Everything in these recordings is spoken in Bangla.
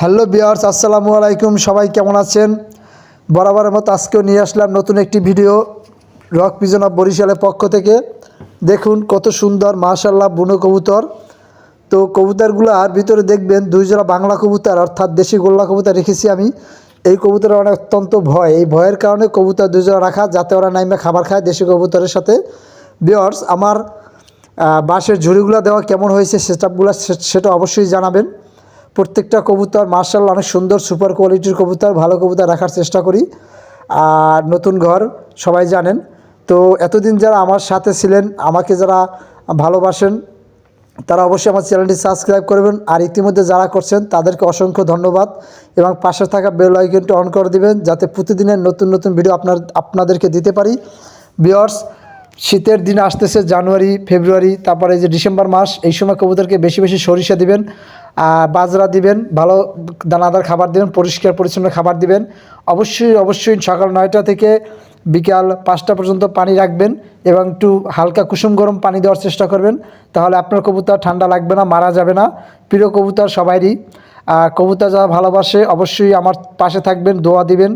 হ্যালো বিয়ার্স আসসালামু আলাইকুম। সবাই কেমন আছেন? বরাবরের মতো আজকেও নিয়ে আসলাম নতুন একটি ভিডিও রক পিজন অফ বরিশালের পক্ষ থেকে। দেখুন কত সুন্দর মাশাল্লাহ বুনো কবুতর। তো কবুতরগুলো আর ভিতরে দেখবেন দুই জোড়া বাংলা কবুতর, অর্থাৎ দেশি গোল্লা কবুতর রেখেছি আমি। এই কবুতরের অনেক অত্যন্ত ভয়। এই ভয়ের কারণে কবুতর দুই জোড়া রাখা, যাতে ওরা নাইমে খাবার খায় দেশি কবুতরের সাথে। বিয়ার্স আমার বাঁশের ঝুড়িগুলো দেওয়া কেমন হয়েছে সেটআপগুলো সেটা অবশ্যই জানাবেন। প্রত্যেকটা কবুতর মার্শাল অনেক সুন্দর, সুপার কোয়ালিটির কবুতর, ভালো কবুতর রাখার চেষ্টা করি। আর নতুন ঘর, সবাই জানেন। তো এতদিন যারা আমার সাথে ছিলেন, আমাকে যারা ভালোবাসেন, তারা অবশ্যই আমার চ্যানেলটি সাবস্ক্রাইব করবেন। আর ইতিমধ্যে যারা করছেন, তাদেরকে অসংখ্য ধন্যবাদ। এবং পাশে থাকা বেল আইকনটি অন করে দিবেন, যাতে প্রতিদিনের নতুন নতুন ভিডিও আপনার, আপনাদেরকে দিতে পারি। বিয়ার্স শীতের দিন আসতেছে, জানুয়ারি, ফেব্রুয়ারি, তারপরে যে ডিসেম্বর মাস, এই সময় কবুতরকে বেশি বেশি সরিষা দিবেন বাজরা দিবেন, ভালো দানাদার খাবার দিবেন, পরিষ্কার পরিচ্ছন্ন খাবার দিবেন। অবশ্যই অবশ্যই সকাল নয়টা থেকে বিকাল পাঁচটা পর্যন্ত পানি রাখবেন এবং একটু হালকা কুসুম গরম পানি দেওয়ার চেষ্টা করবেন। তাহলে আপনার কবুতর ঠান্ডা লাগবে না, মারা যাবে না। প্রিয় কবুতর সবাইরই। কবুতর যারা ভালোবাসে, অবশ্যই আমার পাশে থাকবেন, দোয়া দিবেন।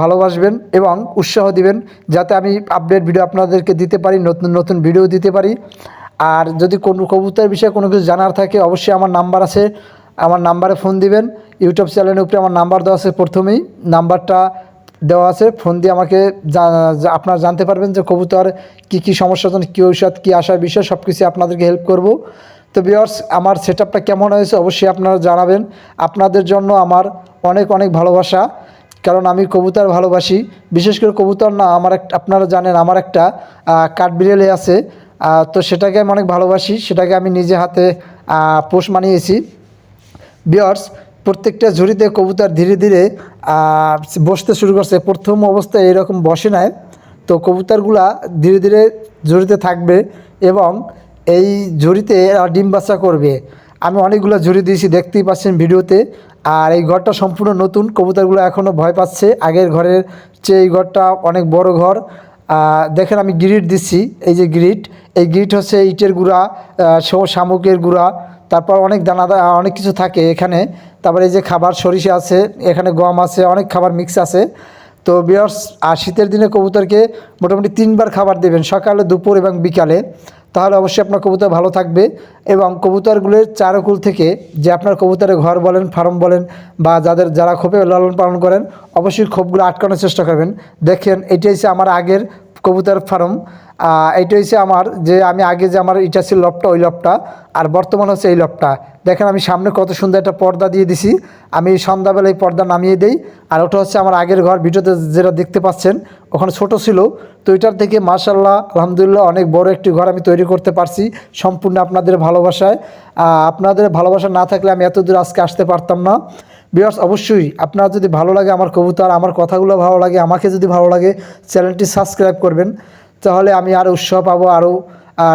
ভালোবাসবেন এবং উৎসাহ দিবেন যাতে আমি আপডেট ভিডিও আপনাদেরকে দিতে পারি, নতুন নতুন ভিডিও দিতে পারি। আর যদি কোনো কবুতরের বিষয়ে কোনো কিছু জানার থাকে, অবশ্যই আমার নাম্বার আছে। আমার নাম্বারে ফোন দিবেন। ইউটিউব চ্যানেলের উপরে আমার নাম্বার দেওয়া আছে প্রথমেই। নাম্বারটা দেওয়া আছে। ফোন দিয়ে আমাকে আপনারা জানতে পারবেন যে কবুতর কী কী সমস্যা, কী ঔষধ, কী আসার বিষয় সব কিছু আপনাদেরকে হেল্প করব। তো বিয়ার্স আমার সেট কেমন হয়েছে অবশ্যই আপনারা জানাবেন। আপনাদের জন্য আমার অনেক অনেক ভালোবাসা। কারণ আমি কবুতর ভালোবাসি। বিশেষ করে কবুতর না, আমার একটা আপনারা জানেন, আমার একটা কাঠবিড়ালি আছে। তো সেটাকে আমি অনেক ভালোবাসি। সেটাকে আমি নিজে হাতে পোষ মানিয়েছি। বিয়ার্স প্রত্যেকটা ঝুড়িতে কবুতর ধীরে ধীরে বসতে শুরু করছে। প্রথম অবস্থায় এরকম বসে নেয় তো কবুতরগুলা ধীরে ধীরে ঝুড়িতে থাকবে এবং এই ঝুড়িতে ডিম বাচ্চা করবে। আমি অনেকগুলো জুড়ে দিয়েছি, দেখতেই পাচ্ছেন ভিডিওতে। আর এই ঘরটা সম্পূর্ণ নতুন, কবুতরগুলো এখনও ভয় পাচ্ছে। আগের ঘরের চেয়ে এই ঘরটা অনেক বড় ঘর। দেখেন আমি গ্রিট দিচ্ছি, এই যে গ্রিট। এই গ্রিট হচ্ছে ইটের গুঁড়া শামুকের গুঁড়া। তারপর অনেক দানাদার অনেক কিছু থাকে এখানে। তারপরে এই যে খাবার সরিষা আছে, এখানে গম আছে, অনেক খাবার মিক্স আছে। তো বিয়ার্স আর শীতের দিনে কবুতরকে মোটামুটি তিনবার খাবার দেবেন, সকালে, দুপুর এবং বিকালে। তাহলে অবশ্যই আপনার কবুতর ভালো থাকবে এবং কবুতরগুলির চারকুল থেকে যে আপনার কবুতরের ঘর বলেন, ফার্ম বলেন বা যাদের যারা খোপে লালন পালন করেন, অবশ্যই খোপগুলো আটকানোর চেষ্টা করবেন। দেখেন এটি হচ্ছে আমার আগের কবুতর ফার্ম। এইটা হচ্ছে আমার যে আমি আগে যে আমার এটা ছিল লপটা, ওই লপটা, আর বর্তমান হচ্ছে এই লপটা। দেখেন আমি সামনে কত সুন্দর একটা পর্দা দিয়ে দিছি। আমি সন্ধ্যাবেলা এই পর্দা নামিয়ে দেই। আর ওটা হচ্ছে আমার আগের ঘর, ভিডিওতে যেটা দেখতে পাচ্ছেন, ওখানে ছোট ছিল। তো এটার থেকে মার্শাল্লাহ আলহামদুলিল্লাহ, অনেক বড় একটি ঘর আমি তৈরি করতে পারছি সম্পূর্ণ আপনাদের ভালোবাসায়। আপনাদের ভালোবাসা না থাকলে আমি এত দূর আজকে আসতে পারতাম না। বিয়ার্স অবশ্যই আপনার যদি ভালো লাগে আমার কবুতর, আমার কথাগুলো ভালো লাগে, আমাকে যদি ভালো লাগে, চ্যানেলটি সাবস্ক্রাইব করবেন। তাহলে আমি আরও উৎসাহ পাবো আরও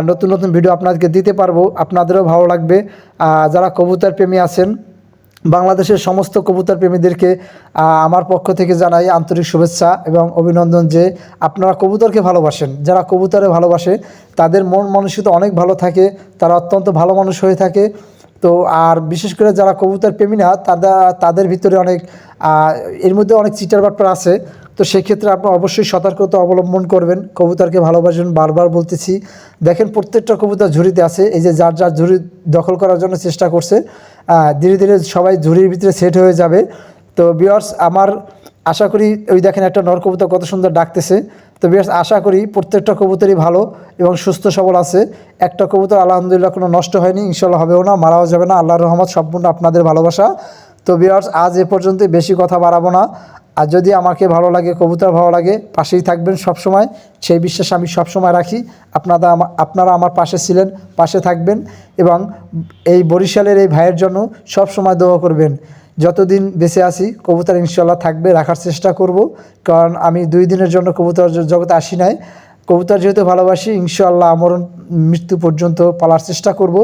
নতুন নতুন ভিডিও আপনাদেরকে দিতে পারব, আপনাদেরও ভালো লাগবে। যারা কবুতর প্রেমী আছেন, বাংলাদেশের সমস্ত কবুতর প্রেমীদেরকে আমার পক্ষ থেকে জানাই আন্তরিক শুভেচ্ছা এবং অভিনন্দন যে আপনারা কবুতরকে ভালোবাসেন। যারা কবুতরে ভালোবাসে, তাদের মন মানসিকতা অনেক ভালো থাকে, তারা অত্যন্ত ভালো মানুষ হয়ে থাকে। তো আর বিশেষ করে যারা কবুতর প্রেমী না তারা তাদের ভিতরে অনেক এর মধ্যে অনেক চিটার বাটপার আছে। তো সেক্ষেত্রে আপনি অবশ্যই সতর্কতা অবলম্বন করবেন, কবুতরকে ভালোবাসবেন বারবার বলতেছি। দেখেন প্রত্যেকটা কবুতর ঝুড়িতে আছে, এই যে যার যার ঝুড়ি দখল করার জন্য চেষ্টা করছে ধীরে ধীরে সবাই ঝুড়ির ভিতরে সেট হয়ে যাবে। তো বিয়ার্স আমার আশা করি ওই দেখেন একটা নর কবুতর কত সুন্দর ডাকতেছে। তো বিয়ার্স, আশা করি প্রত্যেকটা কবুতরই ভালো এবং সুস্থ সবল আছে। একটা কবুতর আলহামদুলিল্লাহ কোনো নষ্ট হয়নি ইনশাল্লাহ হবেও না, মারাও যাবে না। আল্লাহর রহমত, সম্পূর্ণ আপনাদের ভালোবাসা। তো বিয়ার্স, আজ এ পর্যন্ত বেশি কথা বাড়াবো না। আর যদি আমাকে ভালো লাগে, কবুতর ভালো লাগে, পাশেই থাকবেন সব সময় সেই বিশ্বাস আমি সব সময় রাখি আপনারা আপনারা আমার পাশে ছিলেন, পাশে থাকবেন এবং এই বরিশালের এই ভাইয়ের জন্য সব সময় দোয়া করবেন। যতদিন বেঁচে আছি, কবুতর ইনশাল্লাহ থাকবে, রাখার চেষ্টা করব। কারণ আমি দুই দিনের জন্য কবুতর জগতে আসি নাই। কবুতর যেহেতু ভালোবাসি ইনশাল্লাহ আমরণ মৃত্যু পর্যন্ত পালার চেষ্টা করব।